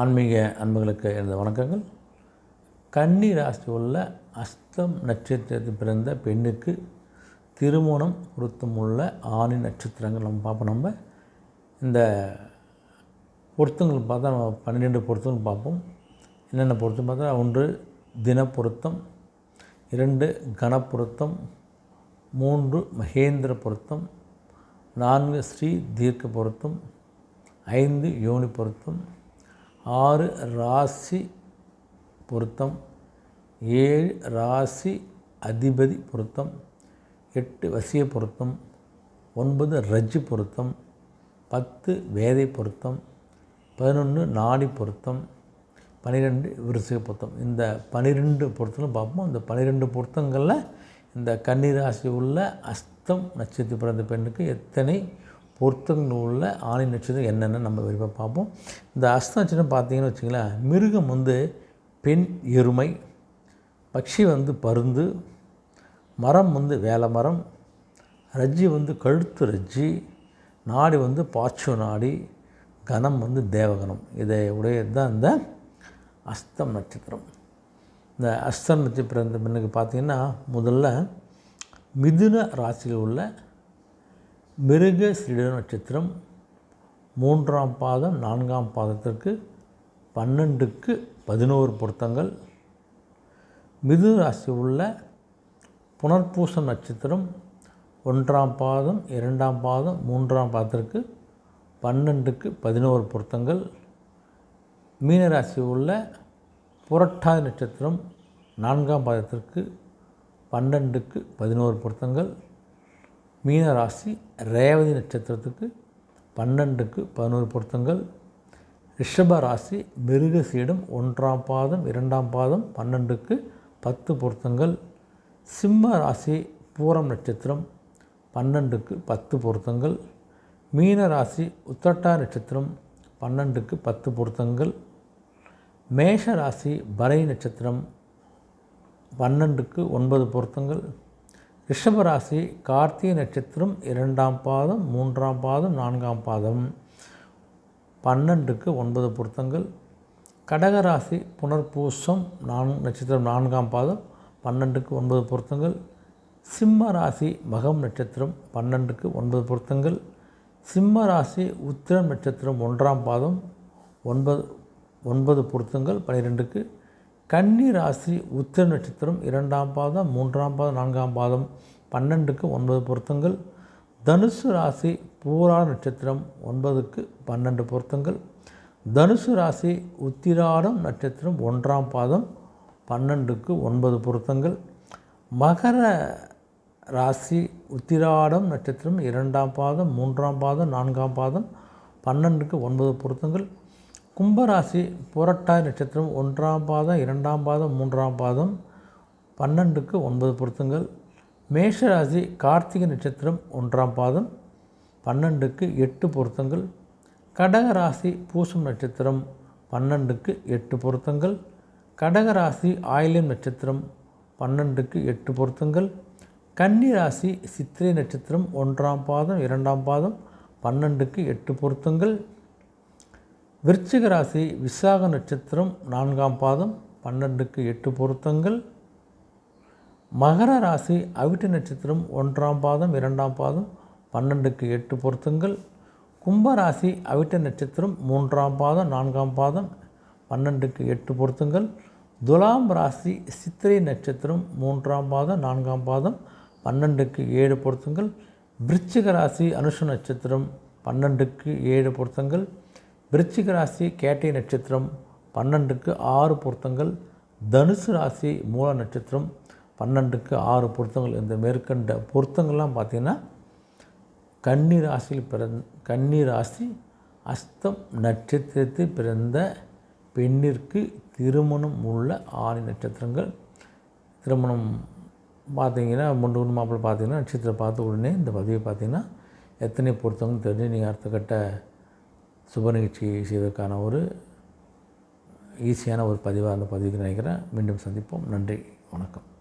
ஆன்மீக அன்புகளுக்கு எனது வணக்கங்கள். கன்னி ராசி உள்ள அஸ்தம் நட்சத்திரத்தில் பிறந்த பெண்ணுக்கு திருமணம் பொருத்தம் உள்ள ஆணி நட்சத்திரங்கள் நம்ம பார்ப்போம். நம்ம இந்த பொருத்தங்கள் பார்த்தா நம்ம பன்னிரெண்டு பொருத்தங்கள் பார்ப்போம். என்னென்ன பொருத்தம் பார்த்தா ஒன்று தினப்பொருத்தம் இரண்டு கணப்பொருத்தம் மூன்று மகேந்திர பொருத்தம் நான்கு ஸ்ரீ தீர்க்க பொருத்தம் ஐந்து யோனி பொருத்தம் ஆறு ராசி பொருத்தம் ஏழு ராசி அதிபதி பொருத்தம் எட்டு வசிய பொருத்தம் ஒன்பது ரஜ்ஜு பொருத்தம் பத்து வேதை பொருத்தம் பதினொன்று நாடி பொருத்தம் பன்னிரெண்டு விருசக பொருத்தம். இந்த பன்னிரெண்டு பொருத்தங்களும் பார்ப்போம். இந்த பன்னிரெண்டு பொருத்தங்களில் இந்த கன்னிராசி உள்ள அஸ்தம் நட்சத்திர பிறந்த பெண்ணுக்கு எத்தனை பொருத்தங்கள் உள்ள ஆணி நட்சத்திரம் என்னென்னு நம்ம விரும்ப பார்ப்போம். இந்த அஸ்த நட்சத்திரம் பார்த்தீங்கன்னு வச்சுங்களேன் மிருகம் வந்து பெண் எருமை பக்ஷி வந்து பருந்து மரம் வந்து வேலை மரம் ரஜ்ஜி வந்து கழுத்து ரஜ்ஜி நாடி வந்து பாச்சு நாடி கணம் வந்து தேவகணம். இதை உடையது தான் இந்த அஸ்தம் நட்சத்திரம். இந்த அஸ்தம் நட்சத்திரம் பிறந்த பெண்ணுக்கு பார்த்திங்கன்னா முதல்ல மிதுன ராசியில் உள்ள மிருக ஸ்ரீட நட்சத்திரம் மூன்றாம் பாதம் நான்காம் பாதத்திற்கு பன்னெண்டுக்கு பதினோரு பொருத்தங்கள். மிதுன ராசி உள்ள புனர்பூச நட்சத்திரம் ஒன்றாம் பாதம் இரண்டாம் பாதம் மூன்றாம் பாதத்திற்கு பன்னெண்டுக்கு பதினோரு பொருத்தங்கள். மீனராசி உள்ள புரட்டாதி நட்சத்திரம் நான்காம் பாதத்திற்கு பன்னெண்டுக்கு பதினோரு பொருத்தங்கள். மீனராசி ரேவதி நட்சத்திரத்துக்கு பன்னெண்டுக்கு பதினோரு பொருத்தங்கள். ரிஷப ராசி மிருகசீடம் ஒன்றாம் பாதம் இரண்டாம் பாதம் பன்னெண்டுக்கு பத்து பொருத்தங்கள். சிம்ம ராசி பூரம் நட்சத்திரம் பன்னெண்டுக்கு பத்து பொருத்தங்கள். மீன ராசி உத்தட்டா நட்சத்திரம் பன்னெண்டுக்கு பத்து பொருத்தங்கள். மேஷ ராசி பரை நட்சத்திரம் பன்னெண்டுக்கு ஒன்பது பொருத்தங்கள். ரிஷபராசி கார்த்திகை நட்சத்திரம் இரண்டாம் பாதம் மூன்றாம் பாதம் நான்காம் பாதம். பன்னெண்டுக்கு ஒன்பது பொருத்தங்கள். கடகராசி புனர்பூசம் நான் நட்சத்திரம் நான்காம் பாதம் பன்னெண்டுக்கு ஒன்பது பொருத்தங்கள். சிம்ம ராசி மகம் நட்சத்திரம் பன்னெண்டுக்கு ஒன்பது பொருத்தங்கள். சிம்ம ராசி உத்திரம் நட்சத்திரம் ஒன்றாம் பாதம் ஒன்பது ஒன்பது பொருத்தங்கள் பனிரெண்டுக்கு கன்னி ராசி உத்திர நட்சத்திரம் இரண்டாம் பாதம் மூன்றாம் பாதம் நான்காம் பாதம் பன்னெண்டுக்கு ஒன்பது பொருத்தங்கள். தனுசு ராசி பூரா நட்சத்திரம் ஒன்பதுக்கு பன்னெண்டு பொருத்தங்கள். தனுசு ராசி உத்திராடம் நட்சத்திரம் ஒன்றாம் பாதம் பன்னெண்டுக்கு ஒன்பது பொருத்தங்கள். மகர ராசி உத்திராடம் நட்சத்திரம் இரண்டாம் பாதம் மூன்றாம் பாதம் நான்காம் பாதம் பன்னெண்டுக்கு ஒன்பது பொருத்தங்கள். கும்பராசி புரட்டாய் நட்சத்திரம் ஒன்றாம் பாதம் இரண்டாம் பாதம் மூன்றாம் பாதம் பன்னெண்டுக்கு ஒன்பது பொருத்தங்கள். மேஷராசி கார்த்திகை நட்சத்திரம் ஒன்றாம் பாதம் பன்னெண்டுக்கு எட்டு பொருத்தங்கள். கடகராசி பூசம் நட்சத்திரம் பன்னெண்டுக்கு எட்டு பொருத்தங்கள். கடகராசி ஆயிலியம் நட்சத்திரம் பன்னெண்டுக்கு எட்டு பொருத்தங்கள். கன்னிராசி சித்திரை நட்சத்திரம் ஒன்றாம் பாதம் இரண்டாம் பாதம் பன்னெண்டுக்கு எட்டு பொருத்தங்கள். விருச்சிக ராசி விசாக நட்சத்திரம் நான்காம் பாதம் பன்னெண்டுக்கு எட்டு பொருத்தங்கள். மகர ராசி அவிட்ட நட்சத்திரம் ஒன்றாம் பாதம் இரண்டாம் பாதம் பன்னெண்டுக்கு எட்டு பொருத்தங்கள். கும்பராசி அவிட்ட நட்சத்திரம் மூன்றாம் பாதம் நான்காம் பாதம் பன்னெண்டுக்கு எட்டு பொருத்தங்கள். துலாம் ராசி சித்திரை நட்சத்திரம் மூன்றாம் பாதம் நான்காம் பாதம் பன்னெண்டுக்கு ஏழு பொருத்தங்கள். விருச்சிக ராசி அனுஷ நட்சத்திரம் பன்னெண்டுக்கு ஏழு பொருத்தங்கள். விருச்சிக ராசி கேட்டை நட்சத்திரம் பன்னெண்டுக்கு ஆறு பொருத்தங்கள் தனுசு ராசி மூல நட்சத்திரம் பன்னெண்டுக்கு ஆறு பொருத்தங்கள். இந்த மேற்கண்ட பொருத்தங்கள்லாம் பார்த்திங்கன்னா கன்னி ராசியில் பிறந் கன்னி ராசி அஸ்தம் நட்சத்திரத்தில் பிறந்த பெண்ணிற்கு திருமணம் உள்ள ஆணி நட்சத்திரங்கள். திருமணம் பார்த்தீங்கன்னா முண்டு குண்டு மாப்பிள்ளை பார்த்தீங்கன்னா நட்சத்திரம் பார்த்த உடனே இந்த பதிவை பார்த்தீங்கன்னா எத்தனை பொருத்தங்கள் தெரிஞ்சு நீங்கள் அடுத்த கட்ட சுப நிகழ்ச்சி செய்வதற்கான ஒரு ஈஸியான ஒரு பதிவாக அந்த பதிவுக்கு நினைக்கிறேன். மீண்டும் சந்திப்போம். நன்றி. வணக்கம்.